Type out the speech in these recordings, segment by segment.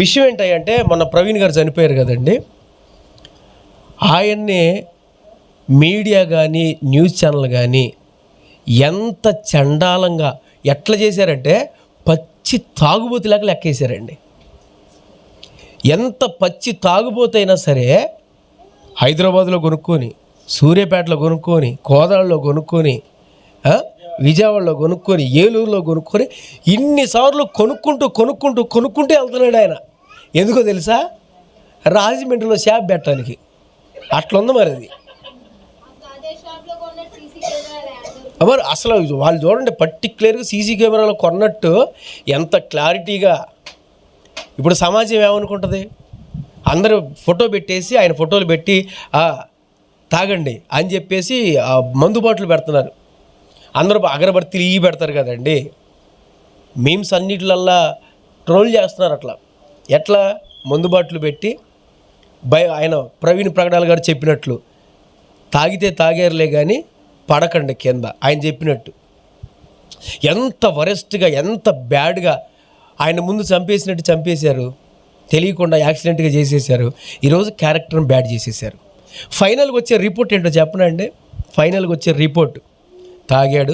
విషయం ఏంటంటే మొన్న ప్రవీణ్ గారు చనిపోయారు కదండి. ఆయన్ని మీడియా కానీ న్యూస్ ఛానల్ కానీ ఎంత చండాలంగా ఎట్లా చేశారంటే పచ్చి తాగుబోతులాగా లెక్కేశారండి. ఎంత పచ్చి తాగుబోతైనా సరే హైదరాబాద్లో కొనుక్కొని సూర్యాపేటలో కొనుక్కొని కోదాడలో కొనుక్కొని విజయవాడలో కొనుక్కొని ఏలూరులో కొనుక్కొని ఇన్నిసార్లు కొనుక్కుంటూ కొనుక్కుంటూ కొనుక్కుంటూ వెళ్తున్నాడు ఆయన. ఎందుకో తెలుసా? రాజమండ్రిలో షాప్ పెట్టడానికి. అట్లుంది మరి అది. మరి అసలు వాళ్ళు చూడండి పర్టికులర్గా సీసీ కెమెరాలో కొన్నట్టు ఎంత క్లారిటీగా. ఇప్పుడు సమాజం ఏమనుకుంటుంది? అందరూ ఫోటో పెట్టేసి ఆయన ఫోటోలు పెట్టి తాగండి అని చెప్పేసి మందుబాట్లు మందు బాటలు పెడుతున్నారు. అందరూ అగరబత్తిలు ఇవి పెడతారు కదండి. మీమ్స్ అన్నిటిలల్లా ట్రోల్ చేస్తున్నారు అట్లా. ఎట్లా? మందుబాట్లు పెట్టి భయ ఆయన ప్రవీణ్ ప్రకటన గారు చెప్పినట్లు. తాగితే తాగారులే కానీ పడకండి కింద ఆయన చెప్పినట్టు. ఎంత వరెస్ట్గా ఎంత బ్యాడ్గా ఆయన ముందు చంపేసినట్టు చంపేశారు. తెలియకుండా యాక్సిడెంట్గా చేసేసారు ఈరోజు క్యారెక్టర్ని బ్యాడ్ చేసేసారు ఫైనల్కి వచ్చే రిపోర్ట్ ఏంటో చెప్పనండి. ఫైనల్కి వచ్చే రిపోర్ట్. తాగాడు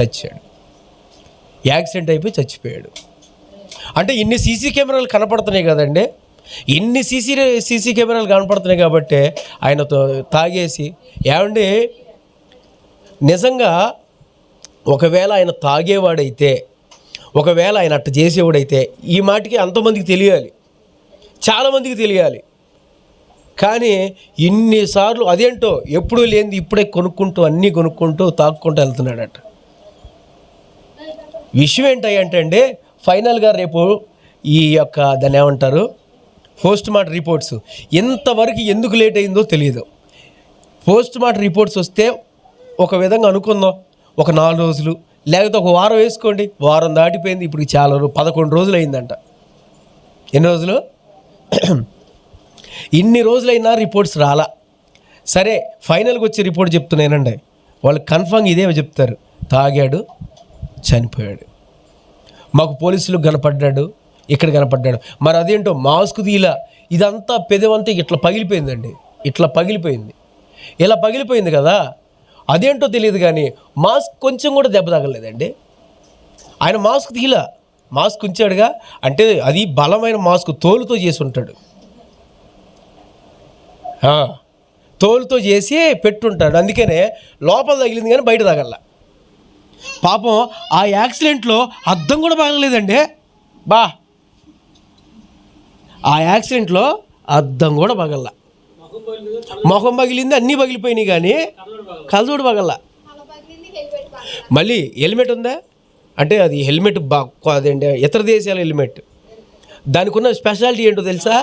చచ్చాడు. యాక్సిడెంట్ అయిపోయి చచ్చిపోయాడు. అంటే ఇన్ని సీసీ కెమెరాలు కనపడుతున్నాయి కదండి. ఇన్ని సీసీ సీసీ కెమెరాలు కనపడుతున్నాయి కాబట్టి ఆయనతో తాగేసి ఏమండి? నిజంగా ఒకవేళ ఆయన తాగేవాడైతే ఒకవేళ ఆయన అట్ట చేసేవాడైతే ఈ మాటికి అంతమందికి తెలియాలి. చాలామందికి తెలియాలి. కానీ ఇన్నిసార్లు అదేంటో ఎప్పుడూ లేనిది ఇప్పుడే కొనుక్కుంటూ అన్నీ కొనుక్కుంటూ తాక్కుంటూ వెళ్తున్నాడట. విషయం ఏంటంటే అండి ఫైనల్గా రేపు ఈ యొక్క దాన్ని ఏమంటారు? Post mortem reports. ఎంతవరకు ఎందుకు లేట్ అయిందో తెలియదు పోస్ట్ మార్టం రిపోర్ట్స్ వస్తే ఒక విధంగా అనుకుందాం. ఒక నాలుగు రోజులు లేకపోతే ఒక వారం వేసుకోండి. వారం దాటిపోయింది ఇప్పుడు చాలా రోజు పదకొండు రోజులు అయిందంట. ఎన్ని రోజులు? ఇన్ని రోజులైనా రిపోర్ట్స్ రాలా. సరే ఫైనల్గా వచ్చే రిపోర్ట్ చెప్తున్నానండి వాళ్ళు కన్ఫర్మ్ ఇదే చెప్తారు. తాగాడు చనిపోయాడు. మాకు పోలీసులు కనపడ్డాడు ఇక్కడ కనపడ్డాడు. మరి అదేంటో మాస్క్ తీలా. ఇదంతా పెదవంతా ఇట్లా పగిలిపోయిందండి. ఇట్లా పగిలిపోయింది. ఇలా పగిలిపోయింది కదా. అదేంటో తెలియదు కానీ మాస్క్ కొంచెం కూడా దెబ్బ తగలేదండి ఆయన మాస్క్ తీలా. మాస్క్ ఉంచాడుగా. అంటే అది బలమైన మాస్క్ తోలుతో చేసి ఉంటాడు తోలుతో చేసి పెట్టుంటాడు. అందుకనే లోపల తగిలింది కానీ బయట తగల పాపం ఆ యాక్సిడెంట్లో అర్థం కూడా బాగలేదండి. బా. ఆ యాక్సిడెంట్లో అర్థం కూడా పగల మొహం పగిలింది అన్నీ పగిలిపోయినాయి కానీ కలజోడు పగల పగల మళ్ళీ హెల్మెట్ ఉందా? అంటే అది హెల్మెట్ బా అదేంటి ఇతర దేశాల హెల్మెట్. దానికి ఉన్న స్పెషాలిటీ ఏంటో తెలుసా?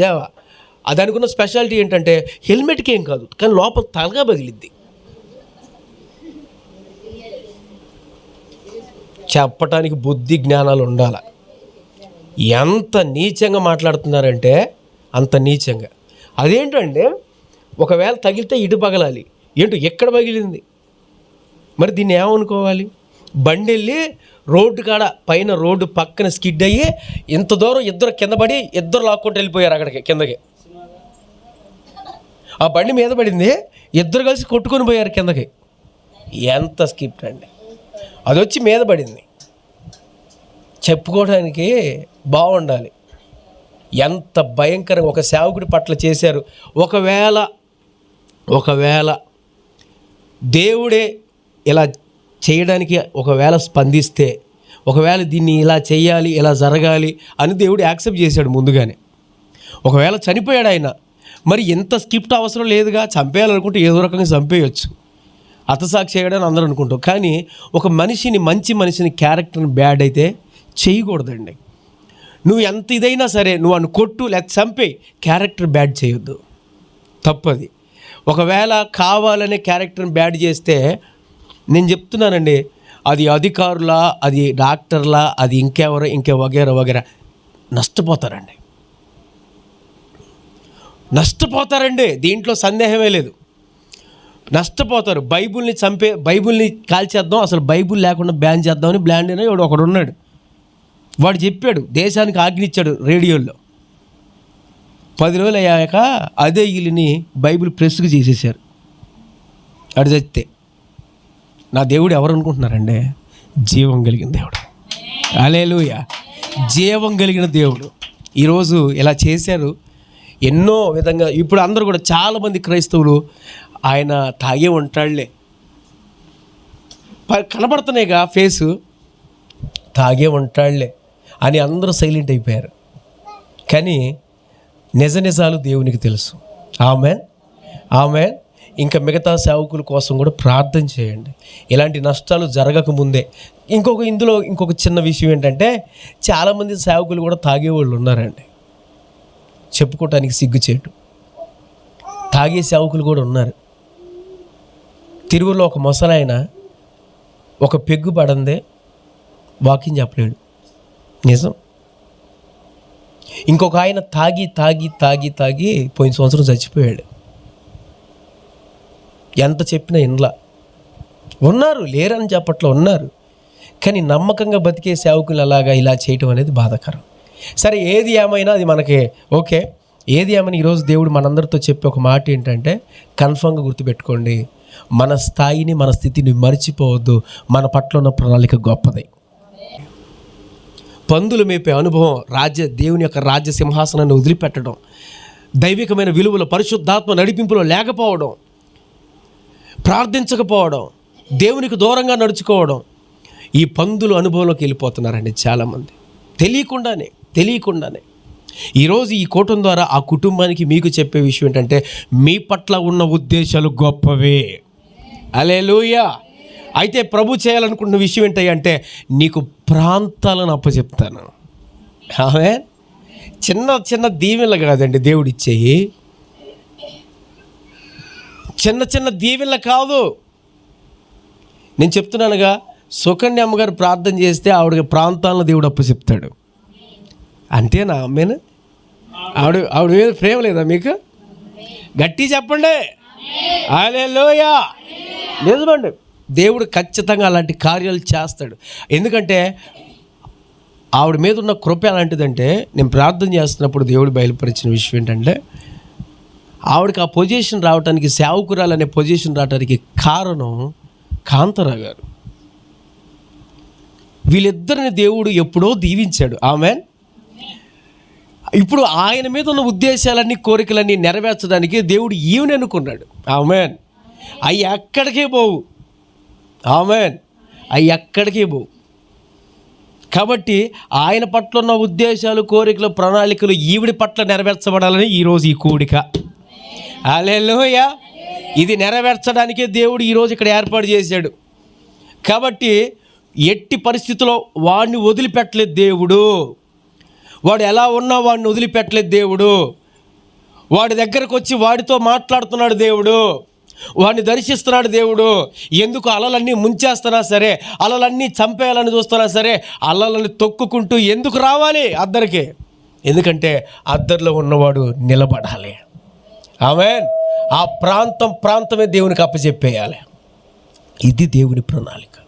జావా. ఆ దానికి ఉన్న స్పెషాలిటీ ఏంటంటే హెల్మెట్కి ఏం కాదు కానీ లోపల తలగా పగిలిద్ది. చెప్పటానికి బుద్ధి జ్ఞానాలు ఉండాల. ఎంత నీచంగా మాట్లాడుతున్నారంటే అంత నీచంగా. అదేంటంటే ఒకవేళ తగిలితే ఇటు పగలాలి ఏంటో ఎక్కడ పగిలింది? మరి దీన్ని ఏమనుకోవాలి? బండి వెళ్ళి రోడ్డు కాడ పైన రోడ్డు పక్కన స్కిడ్ అయ్యి ఇంత దూరం ఇద్దరు కింద పడి ఇద్దరు లాక్కుంటూ వెళ్ళిపోయారు అక్కడికి కిందకి. ఆ బండి మీద పడింది. ఇద్దరు కలిసి కొట్టుకొని పోయారు కిందకి. ఎంత స్కిప్ అండి. అది వచ్చి మీద పడింది. చెప్పుకోవడానికి బాగుండాలి. ఎంత భయంకరంగా ఒక సేవకుడి పట్ల చేశారు. ఒకవేళ ఒకవేళ దేవుడే ఇలా చేయడానికి ఒకవేళ స్పందిస్తే ఒకవేళ దీన్ని ఇలా చేయాలి ఇలా జరగాలి అని దేవుడు యాక్సెప్ట్ చేశాడు ముందుగానే. ఒకవేళ చనిపోయాడు ఆయన మరి ఎంత స్కిప్ట్ అవసరం లేదుగా చంపేయాలనుకుంటే ఏదో రకంగా చంపేయచ్చు. అతసాక్షి చేయడని అందరూ అనుకుంటాం కానీ ఒక మనిషిని మంచి మనిషిని క్యారెక్టర్ని బ్యాడ్ అయితే చేయకూడదండి. నువ్వు ఎంత ఇదైనా సరే నువ్వు అను కొట్టు లేకపోతే చంపేయి. క్యారెక్టర్ బ్యాడ్ చేయొద్దు. తప్పది. ఒకవేళ కావాలనే క్యారెక్టర్ని బ్యాడ్ చేస్తే నేను చెప్తున్నానండి అది అధికారులా అది డాక్టర్లా అది ఇంకెవరో ఇంకే వగేరా వగేరా నష్టపోతారండి. నష్టపోతారండి. దీంట్లో సందేహమే లేదు. నష్టపోతారు. బైబుల్ని చంపే బైబుల్ని కాల్చేద్దాం అసలు బైబుల్ లేకుండా బ్యాన్ చేద్దామని బ్లాండ్ అని ఒకడు ఉన్నాడు. వాడు చెప్పాడు దేశానికి ఆజ్ఞిచ్చాడు రేడియోలో పది రోజులు అయ్యాక అదే ఇల్లుని బైబిల్ ప్రెస్కి చేసేసారు అడు చస్తే నా దేవుడు ఎవరు అనుకుంటున్నారండి? జీవం కలిగిన దేవుడు. అలేలుయ జీవం కలిగిన దేవుడు. ఈరోజు ఇలా చేశారు. ఎన్నో విధంగా ఇప్పుడు అందరూ కూడా చాలామంది క్రైస్తవులు ఆయన తాగే ఉంటాడులే కనబడుతున్నాయిగా ఫేసు. తాగే ఉంటాడులే అని అందరూ సైలెంట్ అయిపోయారు. కానీ నిజ నిజాలు దేవునికి తెలుసు. ఆమె ఆమె ఇంకా మిగతా సేవకుల కోసం కూడా ప్రార్థన చేయండి. ఇలాంటి నష్టాలు జరగకముందే ఇంకొక ఇందులో ఇంకొక చిన్న విషయం ఏంటంటే చాలామంది సేవకులు కూడా తాగేవాళ్ళు ఉన్నారండి. చెప్పుకోవటానికి సిగ్గుచేటు. తాగే సేవకులు కూడా ఉన్నారు. తిరుగులో ఒక ముసలాయన ఒక పెగ్గు పడందే వాకింగ్ చెప్పలేడు. నిజం? ఇంకొక ఆయన తాగి తాగి తాగి తాగి పోయిన సంవత్సరం చచ్చిపోయాడు. ఎంత చెప్పినా ఇండ్లా ఉన్నారు లేరని చెప్పట్లో ఉన్నారు. కానీ నమ్మకంగా బతికే సేవకులు అలాగా ఇలా చేయటం అనేది బాధాకరం. సరే ఏది ఏమైనా అది మనకి ఓకే. ఏది ఏమైనా ఈరోజు దేవుడు మనందరితో చెప్పే ఒక మాట ఏంటంటే కన్ఫామ్గా గుర్తుపెట్టుకోండి మన స్థాయిని మన స్థితిని మర్చిపోవద్దు. మన పట్ల ఉన్న ప్రణాళిక గొప్పది. పందులు మేపే అనుభవం రాజ్య దేవుని యొక్క రాజ్య సింహాసనాన్ని వదిలిపెట్టడం దైవికమైన విలువలు పరిశుద్ధాత్మ నడిపింపులో లేకపోవడం ప్రార్థించకపోవడం దేవునికి దూరంగా నడుచుకోవడం ఈ పందులు అనుభవంలోకి వెళ్ళిపోతున్నారండి చాలామంది. తెలియకుండానే తెలియకుండానే. ఈరోజు ఈ కూటం ద్వారా ఆ కుటుంబానికి మీకు చెప్పే విషయం ఏంటంటే మీ పట్ల ఉన్న ఉద్దేశాలు గొప్పవే. అలేలుయా అయితే ప్రభు చేయాలనుకున్న విషయం ఏంటంటే నీకు ప్రాంతాలను అప్పచెప్తాను. ఆమె చిన్న చిన్న దీవెనలు కాదండి దేవుడిచ్చేయి చిన్న చిన్న దీవెనలు కాదు. నేను చెప్తున్నానుగా సుకన్య అమ్మగారు ప్రార్థన చేస్తే ఆవిడకి ప్రాంతాలను దేవుడు అప్పచెప్తాడు. అంతేనా అమ్మేనా? ఆవిడ ఆవిడ మీద ప్రేమ లేదా మీకు? గట్టి చెప్పండి. అలెలోయా నిజమండి. దేవుడు ఖచ్చితంగా అలాంటి కార్యాలు చేస్తాడు. ఎందుకంటే ఆవిడ మీద ఉన్న కృప ఎలాంటిదంటే నేను ప్రార్థన చేస్తున్నప్పుడు దేవుడు బయలుపరిచిన విషయం ఏంటంటే ఆవిడకి ఆ పొజిషన్ రావడానికి సేవకురాలు అనే పొజిషన్ రావడానికి కారణం కాంతారా గారు. వీళ్ళిద్దరిని దేవుడు ఎప్పుడో దీవించాడు. ఆమె ఇప్పుడు ఆయన మీద ఉన్న ఉద్దేశాలన్నీ కోరికలన్నీ నెరవేర్చడానికి దేవుడు ఈమెను అనుకున్నాడు ఆమెన్. అవి ఎక్కడికే పోవు. ఆమెన్. అవి ఎక్కడికే పోవు. కాబట్టి ఆయన పట్ల ఉన్న ఉద్దేశాలు కోరికలు ప్రణాళికలు ఈవిడి పట్ల నెరవేర్చబడాలని ఈరోజు ఈ కూడిక. అలెలోయ ఇది నెరవేర్చడానికే దేవుడు ఈరోజు ఇక్కడ ఏర్పాటు చేశాడు. కాబట్టి ఎట్టి పరిస్థితుల్లో వాడిని వదిలిపెట్టలేదు దేవుడు. వాడు ఎలా ఉన్నా వాడిని వదిలిపెట్టలేదు దేవుడు. వాడి దగ్గరకు వచ్చి వాడితో మాట్లాడుతున్నాడు దేవుడు. వాడిని దర్శిస్తున్నాడు దేవుడు. ఎందుకు అలలన్నీ ముంచేస్తున్నా సరే అలలన్నీ చంపేయాలని చూస్తున్నా సరే అలలని తొక్కుకుంటూ ఎందుకు రావాలి అద్దరికి? ఎందుకంటే అద్దరిలో ఉన్నవాడు నిలబడాలి. ఆమె ఆ ప్రాంతం ప్రాంతమే దేవునికి అప్పచెప్పేయాలి. ఇది దేవుని ప్రణాళిక.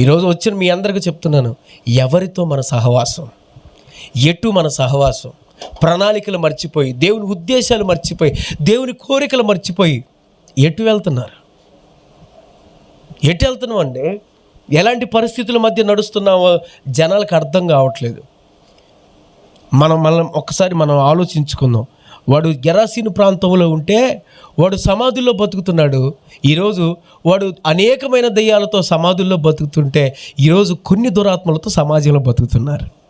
ఈరోజు వచ్చిన మీ అందరికీ చెప్తున్నాను ఎవరితో మన సహవాసం? ఎటు మన సహవాసం? ప్రణాళికలు మర్చిపోయి దేవుని ఉద్దేశాలు మర్చిపోయి దేవుని కోరికలు మర్చిపోయి ఎటు వెళ్తున్నారు? ఎటు వెళ్తున్నాం అండి ఎలాంటి పరిస్థితుల మధ్య నడుస్తున్నామో జనాలకు అర్థం కావట్లేదు. మనం మనం ఒక్కసారి మనం ఆలోచించుకుందాం. వాడు గెరాసీను ప్రాంతంలో ఉంటే వాడు సమాధుల్లో బతుకుతున్నాడు. ఈరోజు వాడు అనేకమైన దయ్యాలతో సమాధుల్లో బతుకుతుంటే ఈరోజు కొన్ని దురాత్మలతో సమాజంలో బతుకుతున్నారు.